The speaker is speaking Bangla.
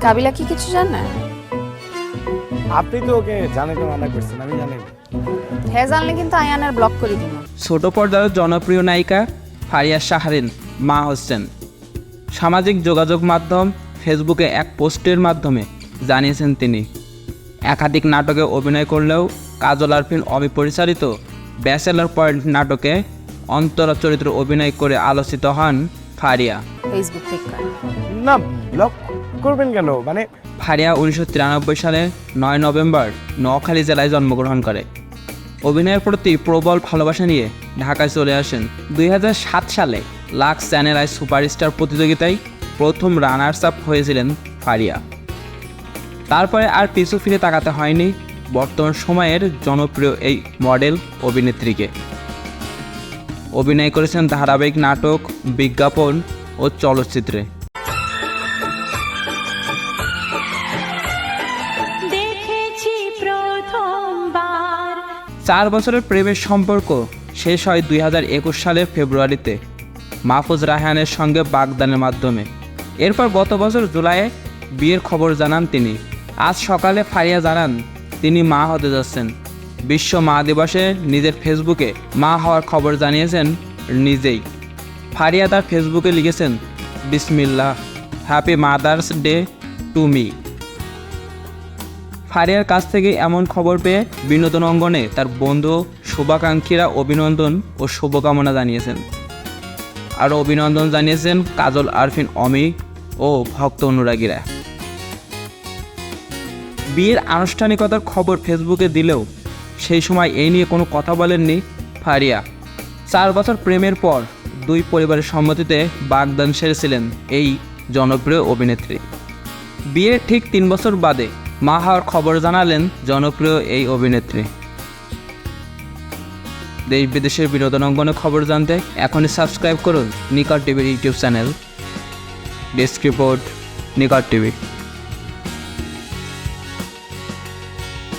কাবিলা কি কিছু জানে? আপনি তো ওকে জানাতে মানা করছেন আমি জানি। না। হ্যাঁ জানলে কিন্তু আয়ানের ব্লক করে দিব। ছোট পর্দার জনপ্রিয় নায়িকা ফারিয়া শাহরিন মা হচ্ছেন সামাজিক যোগাযোগ মাধ্যম ফেসবুকে এক পোস্টের মাধ্যমে জানিয়েছেন তিনি। একাধিক নাটকে অভিনয় করলেও কাজল আরফিন অমি পরিচালিত ব্যাচেলার পয়েন্ট নাটকে অন্তরা চরিত্রে অভিনয় করে আলোচিত হন ফারিয়া। ফেসবুক থেকে। না ব্লক করবেন কেন? মানে ফারিয়া উনিশশো তিরানব্বই সালে নয় নভেম্বর নোয়াখালী জেলায় জন্মগ্রহণ করে। অভিনয়ের প্রতি প্রবল ভালোবাসা নিয়ে ঢাকায় চলে আসেন। দুই হাজার সাত সালে লাক্স চ্যানেল আই সুপারস্টার প্রতিযোগিতায় প্রথম রানার্স আপ হয়েছিলেন ফারিয়া। তারপরে আর পিছু ফিরে তাকাতে হয়নি বর্তমান সময়ের জনপ্রিয় এই মডেল অভিনেত্রীকে। অভিনয় করেছেন ধারাবাহিক নাটক, বিজ্ঞাপন ও চলচ্চিত্রে। চার বছরের প্রেমের সম্পর্ক শেষ হয় দুই হাজার একুশ সালের ফেব্রুয়ারিতে মাহফুজ রায়হানের সঙ্গে বাগদানের মাধ্যমে। এরপর গত বছর জুলাইয়ে বিয়ের খবর জানান তিনি। আজ সকালে ফারিয়া জানান, তিনি মা হতে যাচ্ছেন। বিশ্ব মা দিবসে নিজের ফেসবুকে মা হওয়ার খবর জানিয়েছেন নিজেই। ফারিয়া তার ফেসবুকে লিখেছেন, বিসমিল্লাহ, happy mother's day to me. ফারিয়ার কাছ থেকে এমন খবর পেয়ে বিনোদন অঙ্গনে তার বন্ধু, শুভাকাঙ্ক্ষীরা অভিনন্দন ও শুভকামনা জানিয়েছেন। আর অভিনন্দন জানিয়েছেন কাজল আরফিন অমি ও ভক্ত অনুরাগীরা। বিয়ের আনুষ্ঠানিকতার খবর ফেসবুকে দিলেও সেই সময় এই নিয়ে কোনো কথা বলেননি ফারিয়া। চার বছর প্রেমের পর দুই পরিবারের সম্মতিতে বাগদান সেরেছিলেন এই জনপ্রিয় অভিনেত্রী। বিয়ের ঠিক তিন বছর বাদে মা হওয়ার খবর জানালেন জনপ্রিয় এই অভিনেত্রী। দেশ বিদেশের বিনোদন অঙ্গনে খবর জানতে এখনই সাবস্ক্রাইব করুন নিকট টিভির YouTube channel. Desk report Nikat TV.